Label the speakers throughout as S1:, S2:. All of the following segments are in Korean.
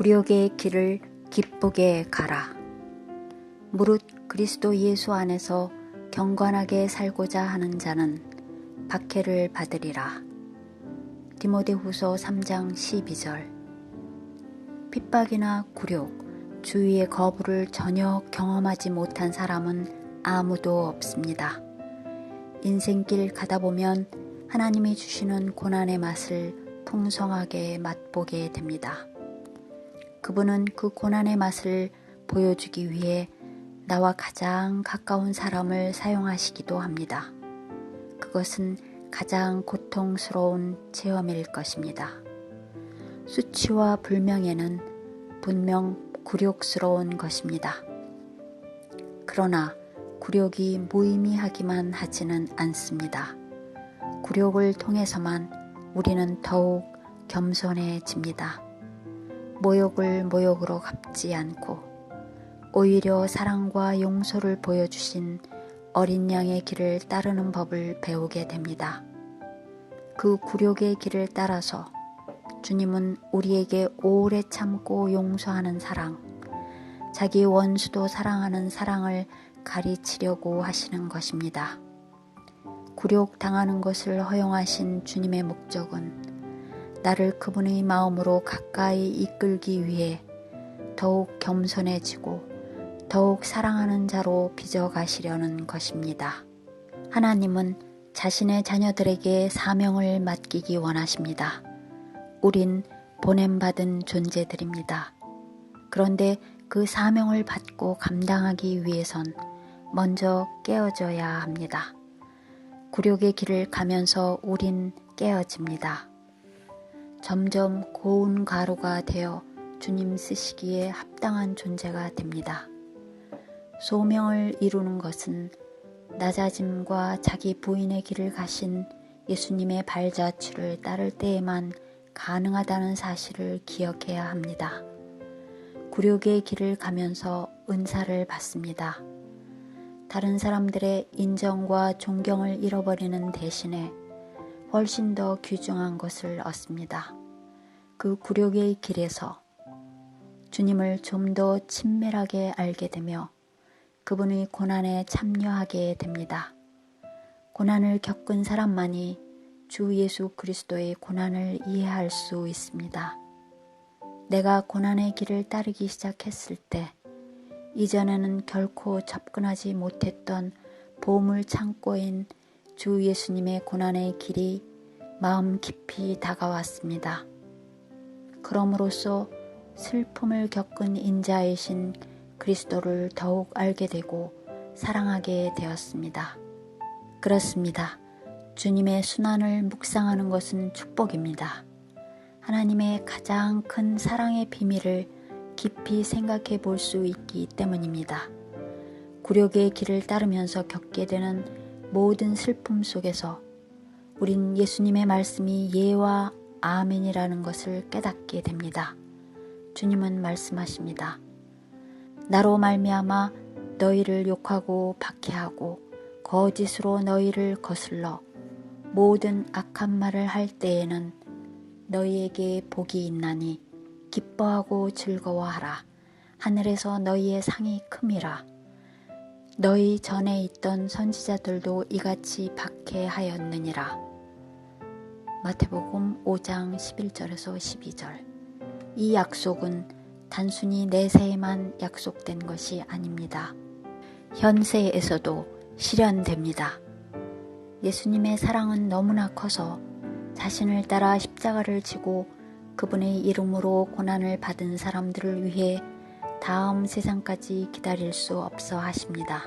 S1: 굴욕의 길을 기쁘게 가라. 무릇 그리스도 예수 안에서 경건하게 살고자 하는 자는 박해를 받으리라. 디모데후서 3장 12절 핍박이나 굴욕, 주위의 거부를 전혀 경험하지 못한 사람은 아무도 없습니다. 인생길 가다 보면 하나님이 주시는 고난의 맛을 풍성하게 맛보게 됩니다. 그분은 그 고난의 맛을 보여주기 위해 나와 가장 가까운 사람을 사용하시기도 합니다. 그것은 가장 고통스러운 체험일 것입니다. 수치와 불명예는 분명 굴욕스러운 것입니다. 그러나 굴욕이 무의미하기만 하지는 않습니다. 굴욕을 통해서만 우리는 더욱 겸손해집니다. 모욕을 모욕으로 갚지 않고 오히려 사랑과 용서를 보여주신 어린 양의 길을 따르는 법을 배우게 됩니다. 그 굴욕의 길을 따라서 주님은 우리에게 오래 참고 용서하는 사랑, 자기 원수도 사랑하는 사랑을 가르치려고 하시는 것입니다. 굴욕 당하는 것을 허용하신 주님의 목적은 나를 그분의 마음으로 가까이 이끌기 위해 더욱 겸손해지고 더욱 사랑하는 자로 빚어가시려는 것입니다. 하나님은 자신의 자녀들에게 사명을 맡기기 원하십니다. 우린 보냄받은 존재들입니다. 그런데 그 사명을 받고 감당하기 위해선 먼저 깨어져야 합니다. 굴욕의 길을 가면서 우린 깨어집니다. 점점 고운 가루가 되어 주님 쓰시기에 합당한 존재가 됩니다. 소명을 이루는 것은 낮아짐과 자기 부인의 길을 가신 예수님의 발자취를 따를 때에만 가능하다는 사실을 기억해야 합니다. 굴욕의 길을 가면서 은사를 받습니다. 다른 사람들의 인정과 존경을 잃어버리는 대신에 훨씬 더 귀중한 것을 얻습니다. 그 굴욕의 길에서 주님을 좀 더 친밀하게 알게 되며 그분의 고난에 참여하게 됩니다. 고난을 겪은 사람만이 주 예수 그리스도의 고난을 이해할 수 있습니다. 내가 고난의 길을 따르기 시작했을 때 이전에는 결코 접근하지 못했던 보물 창고인 주 예수님의 고난의 길이 마음 깊이 다가왔습니다. 그럼으로써 슬픔을 겪은 인자이신 그리스도를 더욱 알게 되고 사랑하게 되었습니다. 그렇습니다. 주님의 순환을 묵상하는 것은 축복입니다. 하나님의 가장 큰 사랑의 비밀을 깊이 생각해 볼 수 있기 때문입니다. 굴욕의 길을 따르면서 겪게 되는 모든 슬픔 속에서 우린 예수님의 말씀이 예와 아멘이라는 것을 깨닫게 됩니다. 주님은 말씀하십니다. 나로 말미암아 너희를 욕하고 박해하고 거짓으로 너희를 거슬러 모든 악한 말을 할 때에는 너희에게 복이 있나니 기뻐하고 즐거워하라. 하늘에서 너희의 상이 큼이라. 너희 전에 있던 선지자들도 이같이 박해하였느니라. 마태복음 5장 11절에서 12절. 이 약속은 단순히 내세에만 약속된 것이 아닙니다. 현세에서도 실현됩니다. 예수님의 사랑은 너무나 커서 자신을 따라 십자가를 지고 그분의 이름으로 고난을 받은 사람들을 위해 다음 세상까지 기다릴 수 없어 하십니다.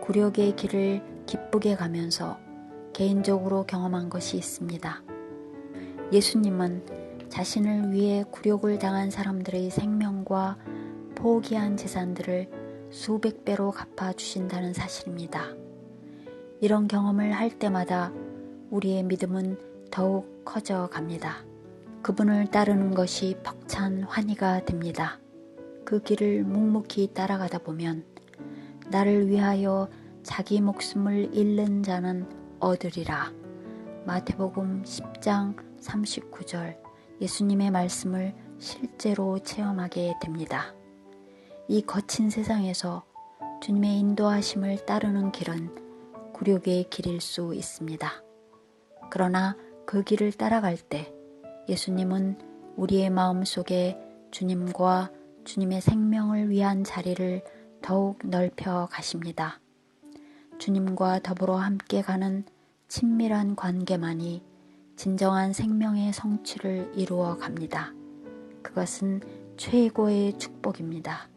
S1: 굴욕의 길을 기쁘게 가면서 개인적으로 경험한 것이 있습니다. 예수님은 자신을 위해 굴욕을 당한 사람들의 생명과 포기한 재산들을 수백 배로 갚아주신다는 사실입니다. 이런 경험을 할 때마다 우리의 믿음은 더욱 커져 갑니다. 그분을 따르는 것이 벅찬 환희가 됩니다. 그 길을 묵묵히 따라가다 보면 나를 위하여 자기 목숨을 잃는 자는 얻으리라. 마태복음 10장 39절 예수님의 말씀을 실제로 체험하게 됩니다. 이 거친 세상에서 주님의 인도하심을 따르는 길은 굴욕의 길일 수 있습니다. 그러나 그 길을 따라갈 때 예수님은 우리의 마음 속에 주님과 주님의 생명을 위한 자리를 더욱 넓혀 가십니다. 주님과 더불어 함께 가는 친밀한 관계만이 진정한 생명의 성취를 이루어 갑니다. 그것은 최고의 축복입니다.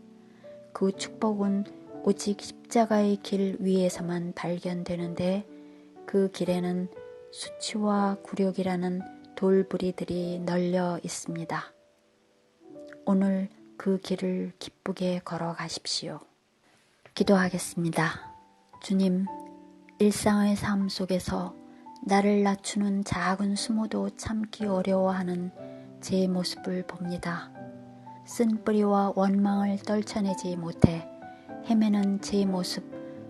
S1: 그 축복은 오직 십자가의 길 위에서만 발견되는데 그 길에는 수치와 굴욕이라는 돌부리들이 널려 있습니다. 오늘 그 길을 기쁘게 걸어가십시오. 기도하겠습니다. 주님, 일상의 삶 속에서 나를 낮추는 작은 수모도 참기 어려워하는 제 모습을 봅니다. 쓴 뿌리와 원망을 떨쳐내지 못해 헤매는 제 모습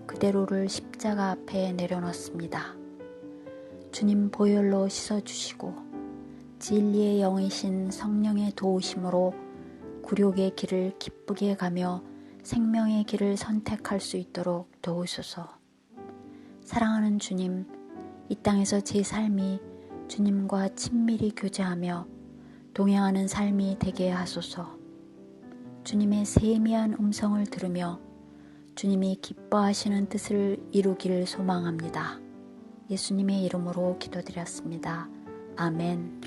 S1: 그대로를 십자가 앞에 내려놓습니다. 주님 보혈로 씻어주시고 진리의 영이신 성령의 도우심으로 굴욕의 길을 기쁘게 가며 생명의 길을 선택할 수 있도록 도우소서. 사랑하는 주님, 이 땅에서 제 삶이 주님과 친밀히 교제하며 동행하는 삶이 되게 하소서. 주님의 세미한 음성을 들으며 주님이 기뻐하시는 뜻을 이루기를 소망합니다. 예수님의 이름으로 기도드렸습니다. 아멘.